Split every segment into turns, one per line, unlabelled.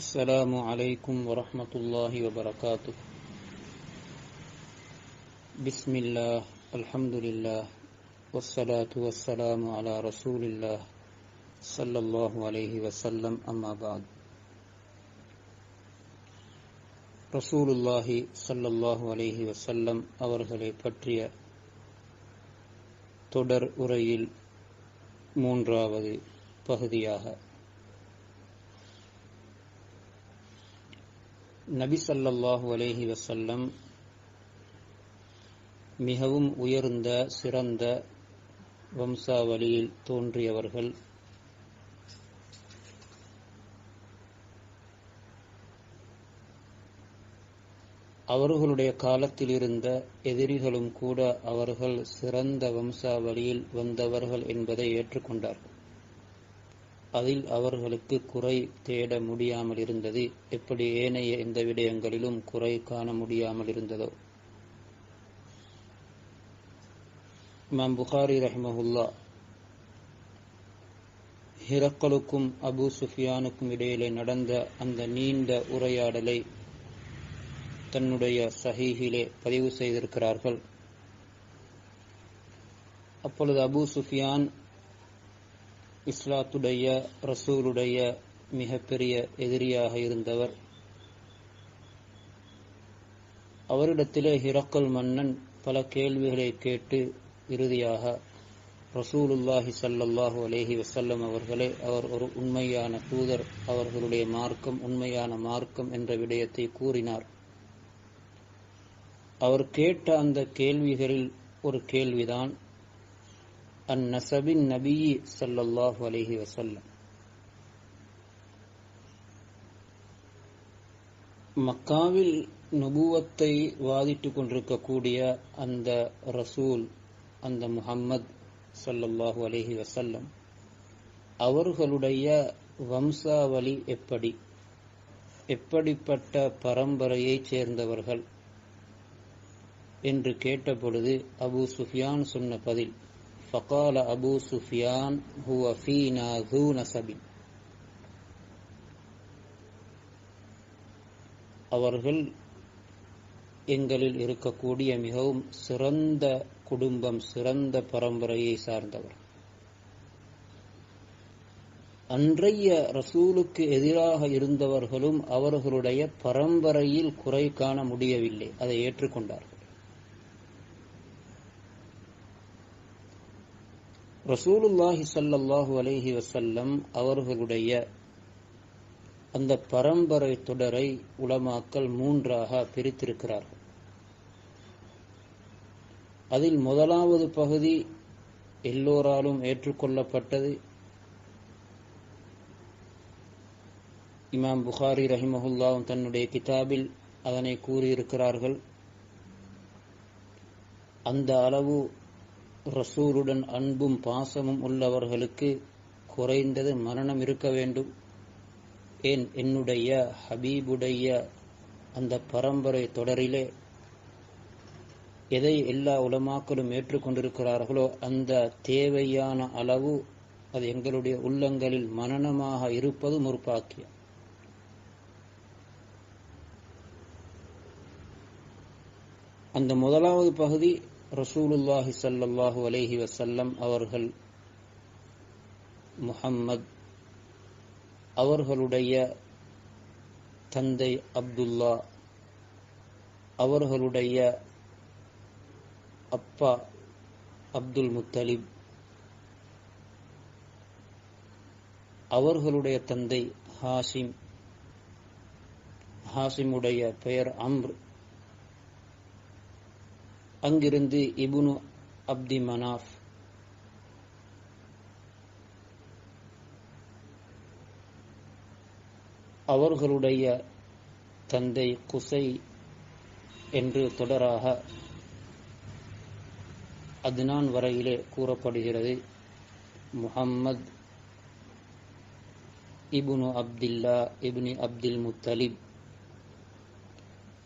السلام عليكم ورحمة الله وبركاته بسم الله الحمد لله والصلاة والسلام على رسول الله صلى الله عليه وسلم أما بعد ரசூலுல்லாஹி ஸல்லல்லாஹு அலைஹி வஸல்லம் அவர்களை பற்றிய தொடர் உரையில் மூன்றாவது பகுதியாக நபி சல்லாஹு அலேஹி வசல்லம் மிகவும் உயர்ந்த சிறந்த வம்சாவளியில் தோன்றியவர்கள். அவர்களுடைய காலத்தில் இருந்த எதிரிகளும் கூட அவர்கள் சிறந்த வம்சாவளியில் வந்தவர்கள் என்பதை ஏற்றுக்கொண்டார்கள். அதில் அவர்களுக்கு குறை தேட முடியாமல் இருந்தது. எப்படி ஏனைய எந்த விடயங்களிலும் குறை காண முடியாமல் இருந்ததோ? இமாம் புகாரி ரஹ்மஹுல்லா ஹிரக்கலுக்கும் அபு சுஃபியானுக்கும் இடையிலே நடந்த அந்த நீண்ட உரையாடலை தன்னுடைய சஹீஹிலே பதிவு செய்திருக்கிறார்கள். அப்பொழுது அபு சுஃபியான் இஸ்லாத்துடைய ரசூலுடைய மிகப்பெரிய எதிரியாக இருந்தவர். அவரிடத்திலே ஹிரக்கல் மன்னன் பல கேள்விகளை கேட்டு இறுதியாக ரசூலுல்லாஹி சல்லாஹு அலேஹி வசல்லம் அவர்களே அவர் ஒரு உண்மையான தூதர் அவர்களுடைய மார்க்கம் உண்மையான மார்க்கம் என்ற விடயத்தை கூறினார். அவர் கேட்ட அந்த கேள்விகளில் ஒரு கேள்விதான் அந்நசபின் صلى الله عليه வசல்லம் மக்காவில் நுபுவத்தை வாதிட்டுக் கொண்டிருக்கக்கூடிய அந்த ரசூல் அந்த முஹம்மத் சல்லல்லாஹு அலஹி வசல்லம் அவர்களுடைய வம்சாவளி எப்படி எப்படிப்பட்ட பரம்பரையைச் சேர்ந்தவர்கள் என்று கேட்டபொழுது அபு சுஃபியான் சொன்ன பதில் ஃபகால அபு சுஃபியான் هو فينا ذو நசபின் அவர்கள் எங்களில் இருக்கக்கூடிய மிகவும் சிறந்த குடும்பம் சிறந்த பரம்பரையை சார்ந்தவர். அன்றைய ரசூலுக்கு எதிராக இருந்தவர்களும் அவர்களுடைய பரம்பரையில் குறை காண முடியவில்லை. அதை ஏற்றுக்கொண்டார். ரசூலுல்லாஹி சல்லாஹூ அலேஹி வசல்லம் அவர்களுடைய அந்த பரம்பரை தொடரை உலமாக்கல் மூன்றாக பிரித்திருக்கிறார்கள். அதில் முதலாவது பகுதி எல்லோராலும் ஏற்றுக்கொள்ளப்பட்டது. இமாம் புகாரி ரஹிமஹுல்லாவும் தன்னுடைய கிதாபில் அதனை கூறியிருக்கிறார்கள். அந்த அளவு ரசூருடன் அன்பும் பாசமும் உள்ளவர்களுக்கு குறைந்தது மரணம் இருக்க வேண்டும். ஏன்? என்னுடைய ஹபீபுடைய அந்த பரம்பரை தொடரிலே எதை எல்லா உலமாக்களும் ஏற்றுக்கொண்டிருக்கிறார்களோ அந்த தேவையான அளவு அது எங்களுடைய உள்ளங்களில் மனநமாக இருப்பது முற்பாக்கியம் அந்த முதலாவது பகுதி ரசூலுல்லாஹி சல்லல்லாஹு அலேஹி வசல்லம் அவர்கள் முஹம்மத் அவர்களுடைய தந்தை அப்துல்லா அவர்களுடைய அப்பா அப்துல் முத்தலிப் அவர்களுடைய தந்தை ஹாசிம் ஹாசிமுடைய பெயர் அம்ர். அங்கிருந்து இபுனு அப்தி மனாஃப். அவர்களுடைய தந்தை குசை என்று தொடராக அத்னான் வரையிலே கூறப்படுகிறது. முஹம்மத் இபுனு Abdullah ibn Abdul Muttalib.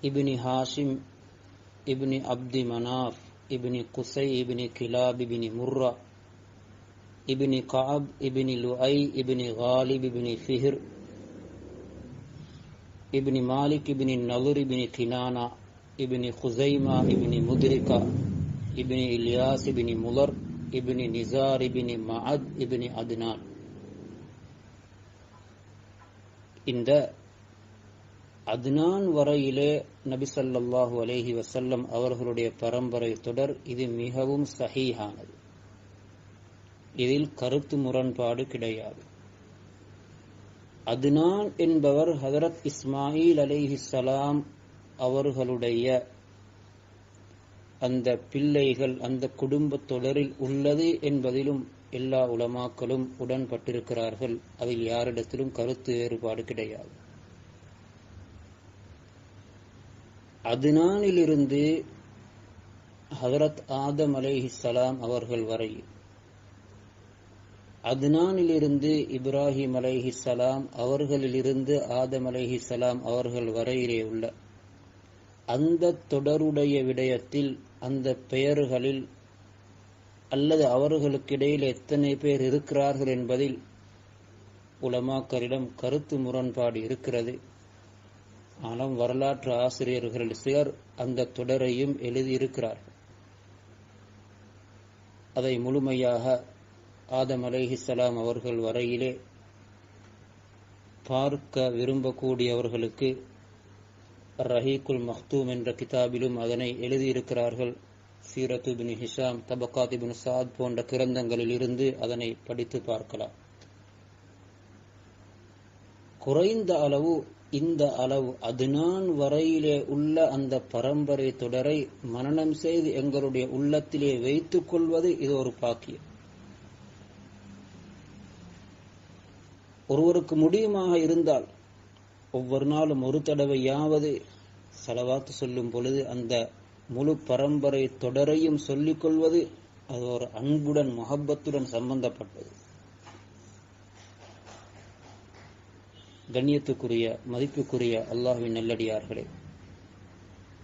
Ibn Hashim ابن عبد مناف ابن قصي ابن كلاب ابن مرة ابن كعب ابن لؤي ابن غالب ابن فهر ibn Malik ibn நலுர் ibn கினானா ibn குசைமா ibn Mudrika ibn Ilyas ibn Müller ibn Nisar ibn மஅத் ibn Adnan இந்த அத்னான் வரையிலே நபி சல்லாஹூ அலைஹி வசல்லம் அவர்களுடைய பரம்பரை தொடர் இது மிகவும் சஹீஹானது. இதில் கருத்து முரண்பாடு கிடையாது. அத்னான் என்பவர் ஹதரத் இஸ்மாயில் அலைஹிஸ்ஸலாம் அவர்களுடைய அந்த பிள்ளைகள் அந்த குடும்ப தொடரில் உள்ளது என்பதிலும் எல்லா உலமாக்களும் உடன்பட்டிருக்கிறார்கள். அதில் யாரிடத்திலும் கருத்து வேறுபாடு கிடையாது. அதுனானிலிருந்து ஹதரத் ஆதம் சலாம் அவர்கள் வரை. அதுனானிலிருந்து இப்ராஹிம் அலைஹிஸ்ஸலாம் அவர்களிலிருந்து ஆதம் சலாம் அவர்கள் வரையிலே உள்ள அந்த தொடருடைய விடயத்தில் அந்த பெயர்களில் அல்லது அவர்களுக்கிடையில் எத்தனை பேர் இருக்கிறார்கள் என்பதில் உலமாக்கரிடம் கருத்து முரண்பாடு இருக்கிறது. ஆனால் வரலாற்று ஆசிரியர்கள் சிலர் அந்த தொடரையும் எழுதியிருக்கிறார்கள் அதை முழுமையாக ஆதம் அலைஹிஸ்ஸலாம் அவர்கள் வரையிலே பார்க்க விரும்பக்கூடியவர்களுக்கு ரஹீக்குல் மஹ்தூம் என்ற கிதாபிலும் அதனை எழுதியிருக்கிறார்கள். சீரத்து பின் ஹிஷாம் தபகாத் பின் சாத் போன்ற கிரந்தங்களில் இருந்து அதனை படித்து பார்க்கலாம். குறைந்த அளவு இந்த அளவு. அதுநான் வரையிலே உள்ள அந்த பரம்பரை தொடரை மனநம் செய்து எங்களுடைய உள்ளத்திலே வைத்துக் கொள்வது இது ஒரு பாக்கியம். ஒருவருக்கு முடியுமாக இருந்தால் ஒவ்வொரு நாளும் ஒரு தடவையாவது செலவாத்து சொல்லும் பொழுது அந்த முழு பரம்பரை தொடரையும் சொல்லிக் கொள்வது அது ஒரு அன்புடன் முகப்பத்துடன் சம்பந்தப்பட்டது. கண்ணியத்துக்குரிய மதிப்புக்குரிய அல்லாஹுவின் நல்லடியார்களே.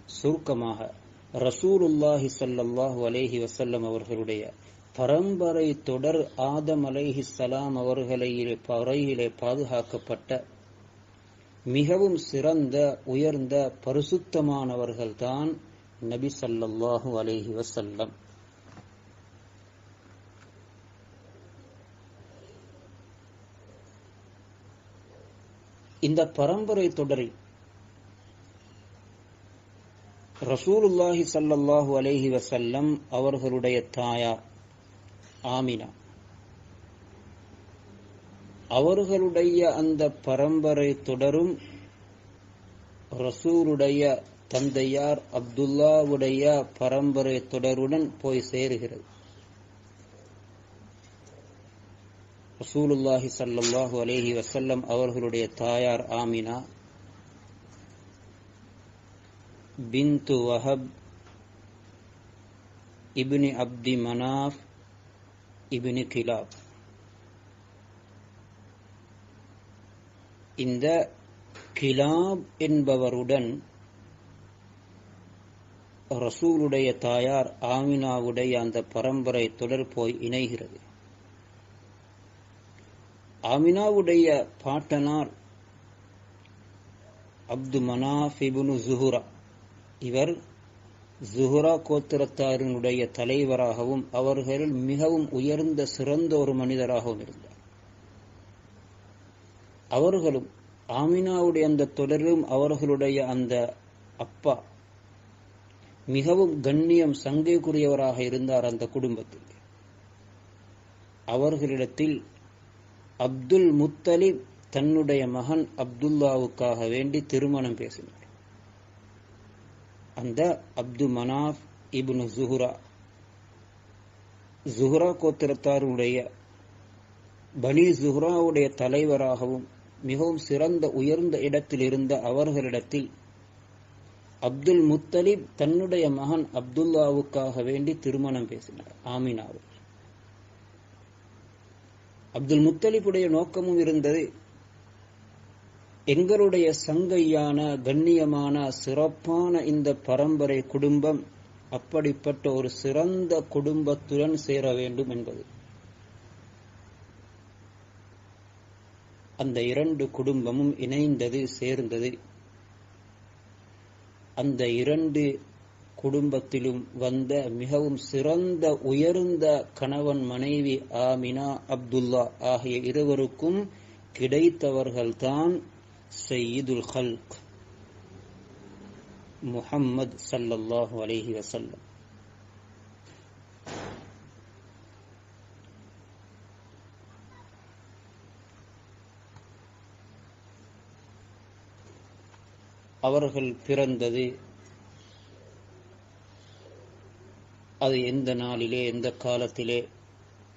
சுருக்கமாக ரசூலுல்லாஹி சல்லாஹு அலேஹி வசல்லம் அவர்களுடைய பரம்பரை தொடர் ஆதம் அலேஹி சலாம் அவர்களையிலே பறையிலே பாதுகாக்கப்பட்ட மிகவும் சிறந்த உயர்ந்த பரிசுத்தமானவர்கள்தான் நபி சல்லல்லாஹு அலேஹி வசல்லம் இந்த பரம்பரை தொடரில் ரசூலுல்லாஹி சல்லல்லாஹு அலேஹி வசல்லம் அவர்களுடைய தாயார் ஆமினா. அவர்களுடைய அந்த பரம்பரை தொடரும் ரசூருடைய தந்தையார் அப்துல்லாவுடைய பரம்பரை தொடருடன் போய் சேருகிறது. ரசூலுல்லாஹி சல்லாஹூ அலேஹி வசல்லம் அவர்களுடைய தாயார் ஆமினா பின்து வஹப் இப்னி அப்தி மனாஃப் இப்னி கிலாப். இந்த கிலாப் என்பவருடன் ரசூலுடைய தாயார் ஆமினாவுடைய அந்த பரம்பரை தொடர் போய் இணைகிறது. அமினாவுடைய பாட்டனார் அப்து மனாஃப் ஜுஹுரா. இவர் ஜுஹுரா கோத்திரத்தாரினுடைய தலைவராகவும் அவர்களில் மிகவும் உயர்ந்த சிறந்த ஒரு மனிதராகவும் இருந்தார். அவர்களும் ஆமினாவுடைய அந்த தொடரும் அவர்களுடைய அந்த அப்பா மிகவும் கண்ணியம் சங்கைக்குரியவராக இருந்தார் அந்த குடும்பத்தில். அவர்களிடத்தில் அப்துல் முத்தலிப் தன்னுடைய மகன் அப்துல்லாவுக்காக வேண்டி திருமணம் பேசினார். அந்த அப்து மனாஃப் இப்னு ஜுஹுரா. ஜுஹ்ரா கோத்திரத்தாருடைய பனி ஜுஹ்ராவுடைய தலைவராகவும் மிகவும் சிறந்த உயர்ந்த இடத்தில் இருந்த அவர்களிடத்தில் அப்துல் முத்தலிப் தன்னுடைய மகன் அப்துல்லாவுக்காக வேண்டி திருமணம் பேசினார். ஆமினாவை அப்துல் முத்தலிப்புடைய நோக்கமும் இருந்தது. எங்களுடைய சங்கையான கண்ணியமான சிறப்பான இந்த பரம்பரை குடும்பம் அப்படிப்பட்ட ஒரு சிறந்த குடும்பத்துடன் சேர வேண்டும் என்பது. அந்த இரண்டு குடும்பமும் இணைந்தது சேர்ந்தது. அந்த இரண்டு குடும்பத்திலும் வந்த மிகவும் சிறந்த உயர்ந்த கணவன் மனைவி ஆமினா அப்துல்லா ஆகிய இருவருக்கும் கிடைத்தவர்கள்தான் சையீதுல் ஹல்க் முஹம்மது சல்லல்லாஹு அலஹி வசல்லம் அவர்கள் பிறந்தது அது எந்த நாளிலே எந்த காலத்திலே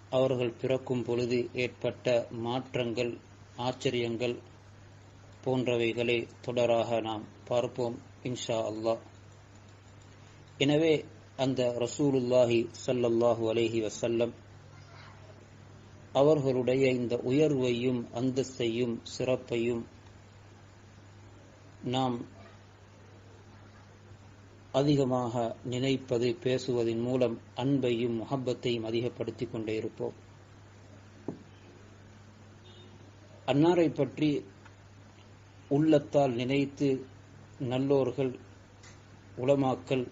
அவர்கள் பிறக்கும் பொழுது ஏற்பட்ட மாற்றங்கள் ஆச்சரியங்கள் போன்றவைகளை தொடராக நாம் பார்ப்போம் இன்ஷா அல்லாஹ். எனவே அந்த ரசூலுல்லாஹி சல்லல்லாஹு அலேஹி வசல்லம் அவர்களுடைய இந்த உயர்வையும் அந்தஸ்தையும் சிறப்பையும் நாம் அதிகமாக நினைப்பது பேசுவதன் மூலம் அன்பையும் முகப்பத்தையும் அதிகப்படுத்திக் கொண்டே இருப்போம். அன்னாரை பற்றி உள்ளத்தால் நினைத்து நல்லோர்கள் உளமாக்கல்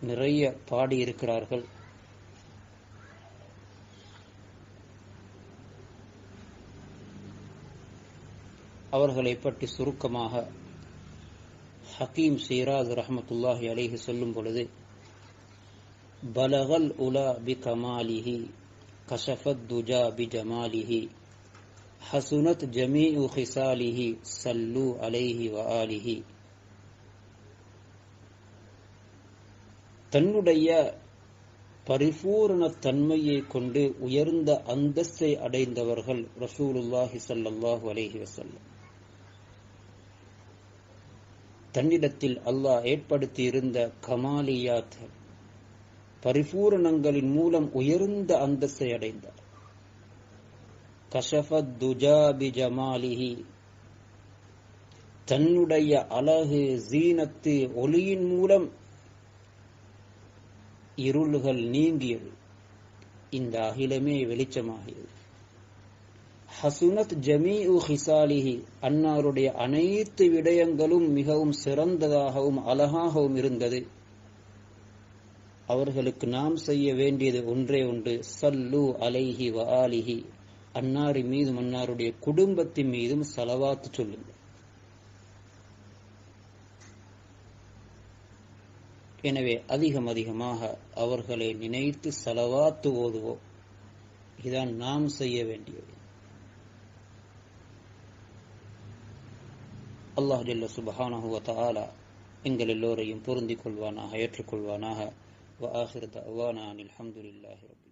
நிறைய பாடியிருக்கிறார்கள். அவர்களை பற்றி சுருக்கமாக ஹக்கீம் சீராஸ் ரஹமத்துல்லாஹி அலேஹி சொல்லும் பொழுது பலகல் உலா பி கமாலிஹி கஷஃபத் துஜா பி ஜமாலிஹி ஹசுனத் ஜமீஉ ஹிசாலிஹி சல்லு அலைஹி வ ஆலிஹி. தன்னுடைய பரிபூரண தன்மையை கொண்டு உயர்ந்த அந்தஸ்தை அடைந்தவர்கள் ரசூலுல்லாஹி சல்லாஹூ அலைஹி வசல்லம் தன்னிடத்தில் அல்லாஹ் ஏற்படுத்தியிருந்த கமாலியாத் பரிபூரணங்களின் மூலம் உயர்ந்த அந்தஸ்தை அடைந்தார். கஷபத் துஜாபி ஜமாலிஹி தன்னுடைய அழகு ஜீனத்து ஒளியின் மூலம் இருள்கள் நீங்கியது. இந்த அகிலமே வெளிச்சமாகியது. ஹசுனத் ஜமீ உ ஹிசாலிஹி அன்னாருடைய அனைத்து விடயங்களும் மிகவும் சிறந்ததாகவும் அழகாகவும் இருந்தது. அவர்களுக்கு நாம் செய்ய வேண்டியது ஒன்றே ஒன்று சல்லு அலைஹி வ ஆலிஹி அன்னாரி மீதும் அன்னாருடைய குடும்பத்தின் மீதும் செலவாத்து சொல்லுங்கள். எனவே அதிகம் அதிகமாக அவர்களை நினைத்து செலவாத்து ஓதுவோம். இதான் நாம் செய்ய வேண்டியது. அல்லாஹ் ஜல்ல சுபஹானஹு வ தஆலா எங்கள் எல்லோரையும் பொருந்திக் கொள்வானாக ஏற்றுக்கொள்வானாக வ ஆஹிர் தஅவானா அனில் ஹம்துலில்லாஹி ரப்பில்